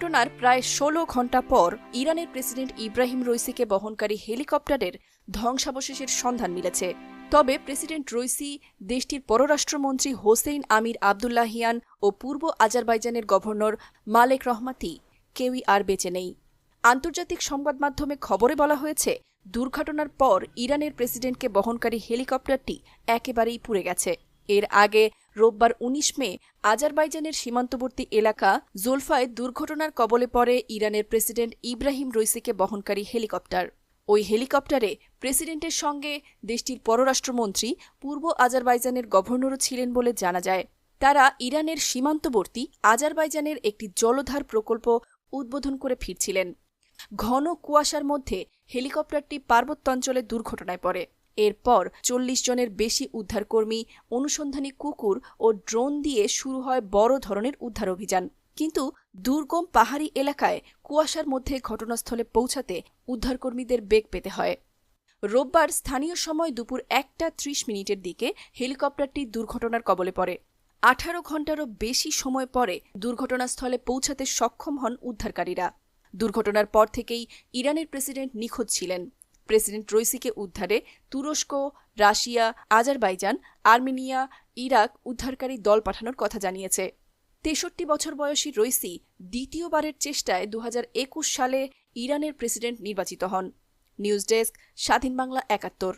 দুর্ঘটনার প্রায় ষোলো ঘণ্টা পর ইরানের প্রেসিডেন্ট ইব্রাহিম রইসিকে বহনকারী হেলিকপ্টারের ধ্বংসাবশেষের সন্ধান মিলেছে। তবে প্রেসিডেন্ট রইসি, দেশটির পররাষ্ট্রমন্ত্রী হোসেইন আমির আবদুল্লাহিয়ান ও পূর্ব আজারবাইজানের গভর্নর মালেক রহমাতি কেউই আর বেঁচে নেই। আন্তর্জাতিক সংবাদ মাধ্যমে খবরে বলা হয়েছে, দুর্ঘটনার পর ইরানের প্রেসিডেন্টকে বহনকারী হেলিকপ্টারটি একেবারেই পুড়ে গেছে। এর আগে রোববার উনিশ মে আজারবাইজানের সীমান্তবর্তী এলাকা জোলফায় দুর্ঘটনার কবলে পড়ে ইরানের প্রেসিডেন্ট ইব্রাহিম রইসিকে বহনকারী হেলিকপ্টার। ওই হেলিকপ্টারে প্রেসিডেন্টের সঙ্গে দেশটির পররাষ্ট্রমন্ত্রী, পূর্ব আজারবাইজানের গভর্নরও ছিলেন বলে জানা যায়। তারা ইরানের সীমান্তবর্তী আজারবাইজানের একটি জলধার প্রকল্প উদ্বোধন করে ফিরছিলেন। ঘন কুয়াশার মধ্যে হেলিকপ্টারটি পার্বত্যাঞ্চলে দুর্ঘটনায় পড়ে। এরপর চল্লিশ জনের বেশি উদ্ধারকর্মী, অনুসন্ধানী কুকুর ও ড্রোন দিয়ে শুরু হয় বড় ধরনের উদ্ধার অভিযান। কিন্তু দুর্গম পাহাড়ি এলাকায় কুয়াশার মধ্যে ঘটনাস্থলে পৌঁছাতে উদ্ধারকর্মীদের বেগ পেতে হয়। রোববার স্থানীয় সময় দুপুর একটা ত্রিশ মিনিটের দিকে হেলিকপ্টারটি দুর্ঘটনার কবলে পড়ে। আঠারো ঘন্টারও বেশি সময় পরে দুর্ঘটনাস্থলে পৌঁছাতে সক্ষম হন উদ্ধারকারীরা। দুর্ঘটনার পর থেকেই ইরানের প্রেসিডেন্ট নিখোঁজ ছিলেন। প্রেসিডেন্ট রইসিকে উদ্ধারে তুরস্ক, রাশিয়া, আজারবাইজান, আর্মেনিয়া, ইরাক উদ্ধারকারী দল পাঠানোর কথা জানিয়েছে। তেষট্টি বছর বয়সী রইসি দ্বিতীয়বারের চেষ্টায় দু হাজার একুশ সালে ইরানের প্রেসিডেন্ট নির্বাচিত হন। নিউজ ডেস্ক, স্বাধীন বাংলা একাত্তর।